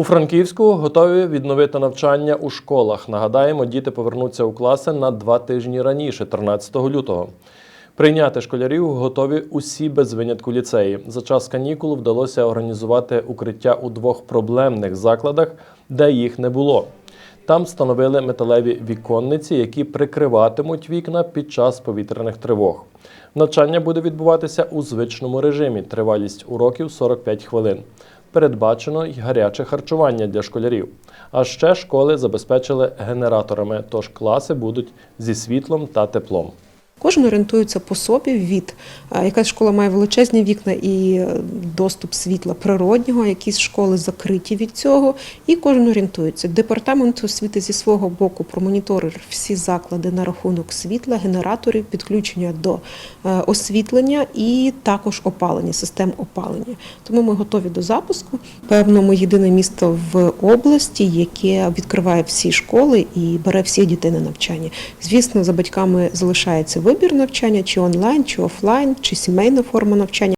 У Франківську готові відновити навчання у школах. Нагадаємо, діти повернуться у класи на два тижні раніше, 13 лютого. Прийняти школярів готові усі без винятку ліцеї. За час канікул вдалося організувати укриття у двох проблемних закладах, де їх не було. Там встановили металеві віконниці, які прикриватимуть вікна під час повітряних тривог. Навчання буде відбуватися у звичному режимі. Тривалість уроків 45 хвилин. Передбачено й гаряче харчування для школярів. А ще школи забезпечили генераторами, тож класи будуть зі світлом та теплом. Кожен орієнтується по собі від якась школа має величезні вікна і е, доступ світла природнього, якісь школи закриті від цього, і кожен орієнтується. Департамент освіти зі свого боку промоніторив всі заклади на рахунок світла, генераторів, підключення до е, освітлення і також опалення, систем опалення. Тому ми готові до запуску. Певно, ми єдине місто в області, яке відкриває всі школи і бере всіх дітей на навчання. Звісно, за батьками залишається вибір навчання, чи онлайн, чи офлайн, чи сімейна форма навчання.